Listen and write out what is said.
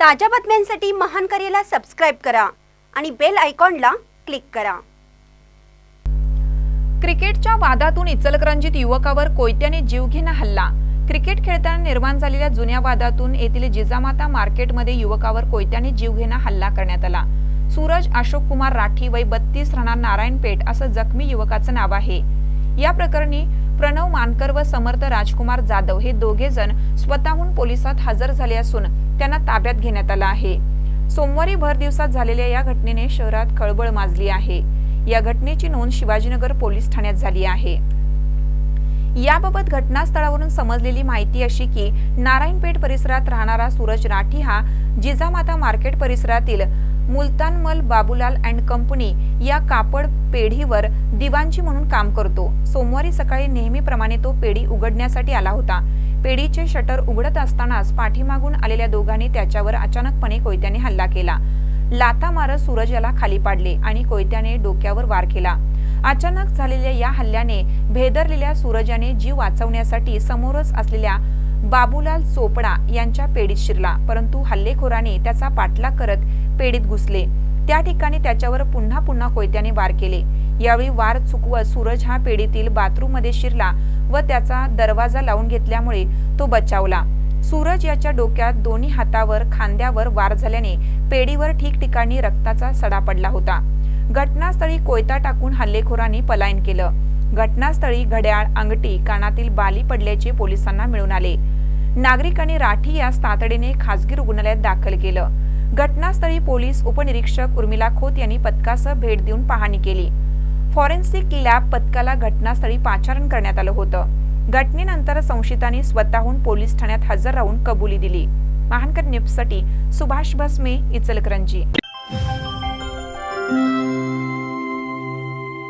ताज्या बातम्यांसाठी महान करेला सबस्क्राईब करा आणि बेल आयकॉनला क्लिक करा. क्रिकेटच्या वादातून इचलकरंजीत युवकावर कोयत्याने जीवघेणा हल्ला. क्रिकेट खेळताना निर्माण झालेल्या जुन्या वादातून येथील जिजामाता मार्केटमध्ये युवकावर कोयत्याने जीवघेणा हल्ला करण्यात आला. सूरज अशोक कुमार राठी वय बत्तीस राहणार नारायणपेठ असं जखमी युवकाचं नाव आहे. या प्रकरणी प्रणव मानकर व समर्थ राजकुमार जाधव हे दोघे जण स्वतःहून पोलिसात हजर झाले असून त्यांना ताब्यात घेण्यात आलं आहे. सोमवारी भर दिवसात झालेल्या या घटनेने शहरात खळबळ माजली आहे. या घटनेची नोंद शिवाजीनगर पोलीस ठाण्यात झाली आहे. याबाबत घटनास्थळावरून समजलेली माहिती अशी की नारायणपेठ परिसरात राहणारा सूरज राठी हा जिजामाता मार्केट परिसरातील मुलतानमल बाबूलाल अँड कंपनी या कापड पेढीवर दिवांची म्हणून काम करतो. सोमवारी सकाळी नेहमीप्रमाणे तो पेढी उघडण्यासाठी आला होता. पेढीचे शटर उघडत असतानाच पाठीमागून आलेल्या दोघांनी त्याच्यावर अचानकपणे कोयत्याने हल्ला केला. लाथा मारत सूरज याला खाली पाडले आणि कोयत्याने डोक्यावर वार केला. अचानक झालेल्या या हल्ल्याने भेदरलेल्या सूरजाने जीव वाचवण्यासाठी समोरच असलेल्या बाबूलाल चोपडा यांच्या पेढीत शिरला. परंतु हल्लेखोराने त्याचा पाठलाग करत पेढीत घुसले. त्या ठिकाणी त्याच्यावर पुन्हा पुन्हा कोयत्याने वार केले. यावेळी वार चुकवत सूरज हा पेढीतील बाथरूममध्ये शिरला व त्याचा दरवाजा लावून घेतल्यामुळे तो बचावला. सूरज याच्या डोक्यात दोन्ही हातावर खांद्यावर वार झाल्याने पेढीवर ठिकठिकाणी रक्ताचा सडा पडला होता. घटनास्थळी कोयता टाकून हल्लेखोरांनी पलायन केलं. घटनास्थळी घड्याळ अंगठी कानातील बाली पडल्याचे पोलिसांना मिळून आले. नागरिकांनी राठी यास तातडीने खासगी रुग्णालयात दाखल केलं. घटनास्थळी पोलीस उपनिरीक्षक उर्मिला खोत यांनी पथकासह भेट देऊन पाहणी केली. फॉरेन्सिक लॅब पथकाला घटनास्थळी पाचारण करण्यात आलं होतं. घटनेनंतर संशयितांनी स्वतःहून पोलीस ठाण्यात हजर राहून कबुली दिली. महानकर न्यूजसाठी सुभाष भस्मे इचलकरंजी.